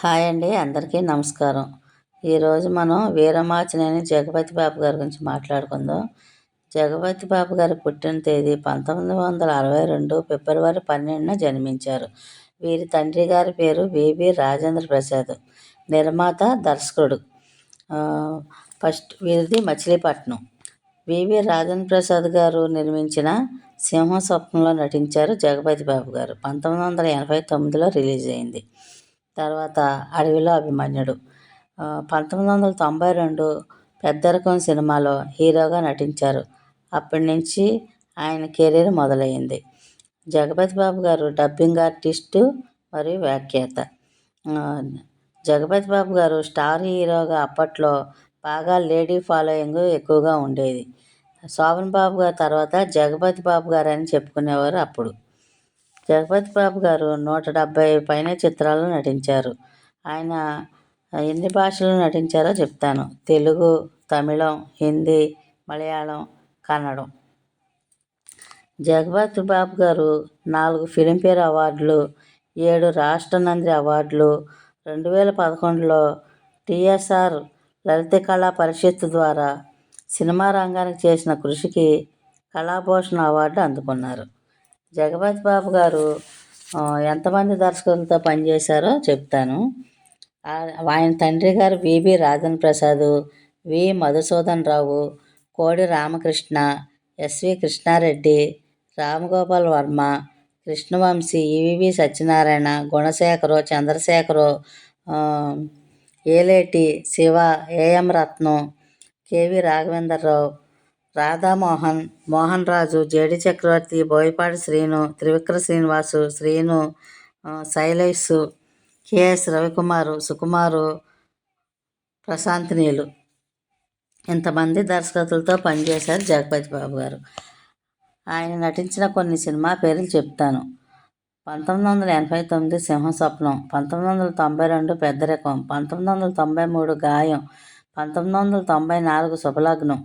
Hi అండి అందరికీ నమస్కారం. ఈరోజు మనం వీరమాచినేని జగపతి బాబు గారి గురించి మాట్లాడుకుందాం. జగపతి బాబు గారి పుట్టిన తేదీ పంతొమ్మిది వందల అరవై రెండు ఫిబ్రవరి పన్నెండున జన్మించారు. వీరి తండ్రి గారి పేరు వివి రాజేంద్ర ప్రసాద్ నిర్మాత దర్శకుడు. ఫస్ట్ వీరిది మచిలీపట్నం. వివి రాజేంద్ర ప్రసాద్ గారు నిర్మించిన సింహ స్వప్నంలో నటించారు జగపతి బాబు గారు. పంతొమ్మిది వందల ఎనభై తొమ్మిదిలో రిలీజ్ అయింది. తర్వాత అడవిలో అభిమన్యుడు. పంతొమ్మిది వందల తొంభై రెండు పెద్దరకం సినిమాలో హీరోగా నటించారు. అప్పటి నుంచి ఆయన కెరీర్ మొదలైంది జగపతి బాబు గారు డబ్బింగ్ ఆర్టిస్టు మరియు వ్యాఖ్యాత. జగపతి బాబు గారు స్టార్ హీరోగా అప్పట్లో బాగా లేడీ ఫాలోయింగ్ ఎక్కువగా ఉండేది. శోభన్ బాబు గారు తర్వాత జగపతి బాబు గారు అని చెప్పుకునేవారు అప్పుడు. జగపతి బాబు గారు నూట డెబ్భై పైన చిత్రాల్లో నటించారు. ఆయన ఎన్ని భాషల్లో నటించారో చెప్తాను. తెలుగు తమిళం హిందీ మలయాళం కన్నడం. జగపతి బాబు గారు నాలుగు ఫిలింఫేర్ అవార్డులు ఏడు రాష్ట్ర నంది అవార్డులు రెండు వేల పదకొండులో టిఎస్ఆర్ లలిత కళా పరిషత్ ద్వారా సినిమా రంగానికి చేసిన కృషికి కళాభూషణ అవార్డు అందుకున్నారు. జగపతి బాబు గారు ఎంతమంది దర్శకులతో పనిచేశారో చెప్తాను. ఆయన తండ్రి గారు వివి Rajan Prasad V Madhusudan Rao Kodi Ramakrishna S V Krishna Reddy Ramgopal Varma Krishna Vamsi E V V Satyanarayana Gunasekhar Chandrasekhar Yeleti Siva A M Ratnam K V Raghavendra Rao Radha Mohan Mohan Raju J D Chakravarthy Boyapati Srinu Trivikram Srinivas Srinu Sailesh K S Ravikumar Sukumar Prashanth Neel ఇంతమంది దర్శకతులతో పనిచేశారు జగపతి బాబు గారు. ఆయన నటించిన కొన్ని cinema పేర్లు చెప్తాను. పంతొమ్మిది వందల ఎనభై తొమ్మిది సింహస్వప్నం పంతొమ్మిది వందల తొంభై రెండు పెద్దరకం పంతొమ్మిది వందల తొంభై మూడు గాయం పంతొమ్మిది వందల తొంభై నాలుగు శుభలగ్నం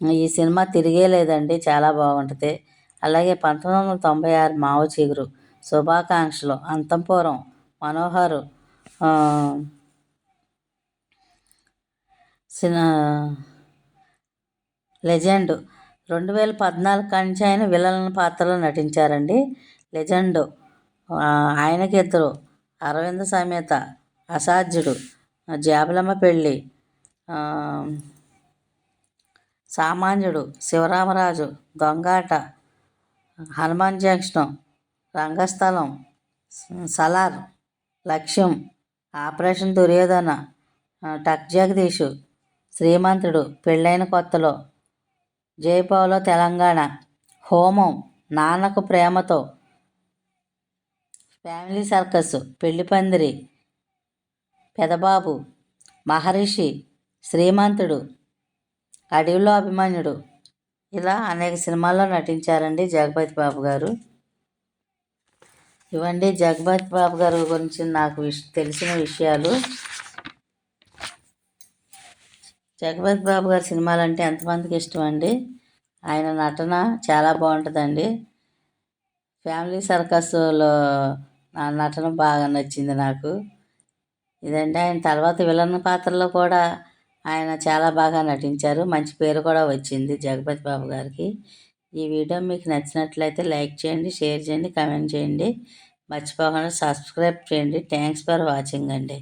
ఈ సినిమా తిరిగే లేదండి చాలా బాగుంటుంది. అలాగే పంతొమ్మిది వందల తొంభై ఆరు మావ చిగురు శుభాకాంక్షలు అంతంపురం మనోహరు సినా లెజెండ్. రెండు వేల పద్నాలుగు కంచి ఆయన విలన్ పాత్రలో నటించారండి. లెజెండ్ ఆయనకి ఇద్దరు అరవింద సమేత అసాధ్యుడు జాబలమ్మ పెళ్ళి సామాన్యుడు శివరామరాజు దొంగాట హనుమాన్ జంక్షన్ రంగస్థలం సలార్ లక్ష్యం ఆపరేషన్ దుర్యోధన టక్ జగదీషు శ్రీమంతుడు పెళ్ళైన కొత్తలో జైపావులో తెలంగాణ హోమం నాన్నకు ప్రేమతో ఫ్యామిలీ సర్కస్ పెళ్ళి పందిరి పెదబాబు మహర్షి శ్రీమంతుడు అడవిలో అభిమాన్యుడు. ఇలా అనేక సినిమాల్లో నటించారండి జగపతి బాబు గారు. ఇవండి జగపతి బాబు గారు గురించి నాకు విష తెలిసిన విషయాలు. జగపతి బాబు గారి సినిమాలు అంటే ఎంతమందికి ఇష్టం అండి? ఆయన నటన చాలా బాగుంటుందండి. ఫ్యామిలీ సర్కస్లో నా నటన బాగా నచ్చింది నాకు. ఇదండి ఆయన తర్వాత విలన్ పాత్రలో కూడా ఆయన చాలా బాగా నటించారు. మంచి పేరు కూడా వచ్చింది జగపతి బాబు గారికి. ఈ వీడియో మీకు నచ్చినట్లయితే లైక్ చేయండి షేర్ చేయండి కమెంట్ చేయండి. మర్చిపోకుండా సబ్స్క్రైబ్ చేయండి. థ్యాంక్స్ ఫర్ వాచింగ్ అండి.